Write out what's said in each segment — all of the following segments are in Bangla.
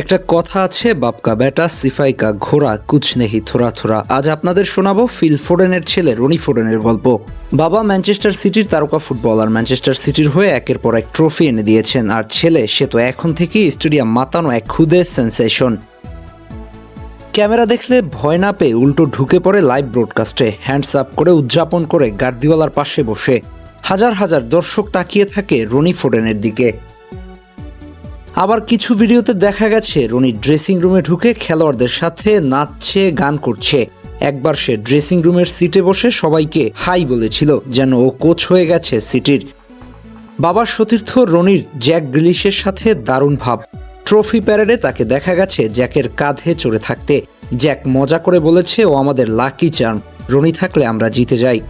একটা কথা আছে, বাপকা বেটা, সিফাইকা, ঘোড়া কুছ নেহি থোরা থোড়া। আজ আপনাদের শোনাবো ফিল ফোডেনের ছেলে রনি ফোডেনের গল্প। বাবা ম্যানচেস্টার সিটির তারকা ফুটবলার। ম্যানচেস্টার সিটির হয়ে একের পর এক ট্রফি এনে দিয়েছেন, আর ছেলে, সে তো এখন থেকেই স্টেডিয়াম মাতানো এক ক্ষুদে সেন্সেশন। ক্যামেরা দেখলে ভয় না পেয়ে উল্টো ঢুকে পড়ে লাইভ ব্রডকাস্টে, হ্যান্ডস আপ করে উদযাপন করে গার্দিওয়ালার পাশে বসে। হাজার হাজার দর্শক তাকিয়ে থাকে রনি ফোডেনের দিকে। আবার কিছু ভিডিওতে দেখা গেছে, রনি ড্রেসিং রুমে ঢুকে খেলোয়াড়দের সাথে নাচছে, গান করছে। একবার সে ড্রেসিং রুমের সিটে বসে সবাইকে হাই বলেছিল যেন ও কোচ হয়ে গেছে সিটির বাবার সতীর্থ রনির জ্যাক গ্রিলিশের সাথে দারুণ ভাব। ট্রফি প্যারেডে তাকে দেখা গেছে জ্যাকের কাঁধে চড়ে থাকতে। জ্যাক মজা করে বলেছে, ও আমাদের লাকি চার্ম রনি থাকলে আমরা জিতে যাই।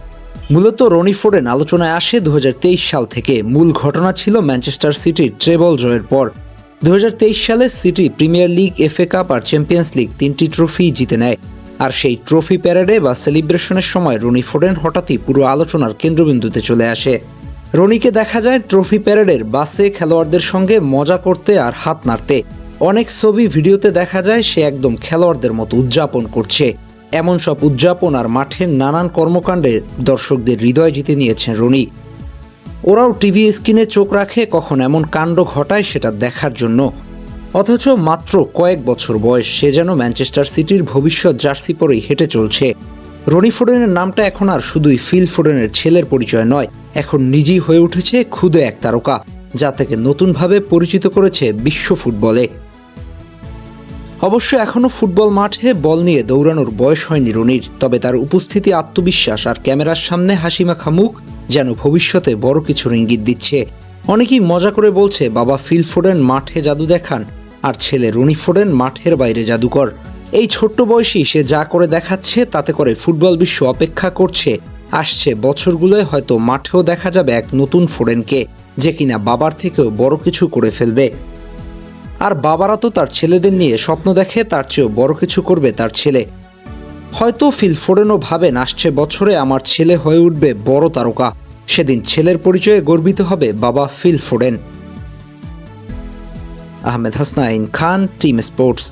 মূলত রনি ফোডেন আলোচনায় আসে দু হাজার তেইশ সাল থেকে। মূল ঘটনা ছিল ম্যানচেস্টার সিটির ট্রেবল জয়ের পর। দু হাজার তেইশ সালে City Premier League, FA Cup আর চ্যাম্পিয়ন্স লিগ তিনটি ট্রফি জিতে নেয়। আর সেই ট্রফি প্যারেডে বা সেলিব্রেশনের সময় রনি ফোডেন হঠাৎই পুরো আলোচনার কেন্দ্রবিন্দুতে চলে আসে। রনিকে দেখা যায় ট্রফি প্যারেডের বাসে খেলোয়াড়দের সঙ্গে মজা করতে আর হাত নাড়তে। অনেক ছবি ভিডিওতে দেখা যায় সে একদম খেলোয়াড়দের মতো উদযাপন করছে। এমন সব উদযাপন আর মাঠের নানান কর্মকাণ্ডে দর্শকদের হৃদয় জিতে নিয়েছেন রনি। ওরাও টিভি স্ক্রিনে চোখ রাখে কখন এমন কাণ্ড ঘটায় সেটা দেখার জন্য। অথচ মাত্র কয়েক বছর বয়স সে যেন ম্যানচেস্টার সিটির ভবিষ্যৎ জার্সি পরেই হেঁটে চলছে। রনি ফোডেনের নামটা এখন আর শুধুই ফিল ফোডেনের ছেলের পরিচয় নয়, এখন নিজেই হয়ে উঠেছে ক্ষুদে এক তারকা, যা থেকে নতুনভাবে পরিচিত করেছে বিশ্ব ফুটবলে। অবশ্য এখনও ফুটবল মাঠে বল নিয়ে দৌড়ানোর বয়স হয়নি রনির, তবে তার উপস্থিতি, আত্মবিশ্বাস আর ক্যামেরার সামনে হাসিমাখা মুখ যেন ভবিষ্যতে বড় কিছুর ইঙ্গিত দিচ্ছে। অনেকেই মজা করে বলছে, বাবা ফিল ফোডেন মাঠে জাদু দেখান আর ছেলে রনি ফোডেন মাঠের বাইরে জাদুকর। এই ছোট্ট বয়সী সে যা করে দেখাচ্ছে, তাতে করে ফুটবল বিশ্ব অপেক্ষা করছে। আসছে বছরগুলোয় হয়তো মাঠেও দেখা যাবে এক নতুন ফোডেনকে যে কিনা বাবার থেকেও বড় কিছু করে ফেলবে। আর বাবারা তো তার ছেলেদের নিয়ে স্বপ্ন দেখে তার চেয়েও বড় কিছু করবে তার ছেলে। হয়তো ফিল ফোরেনও ভাবেন, আসছে বছরে আমার ছেলে হয়ে উঠবে বড় তারকা। সেদিন ছেলের পরিচয়ে গর্বিত হবে বাবা feel ফোরেন। Ahmed Hasnain Khan, team sports.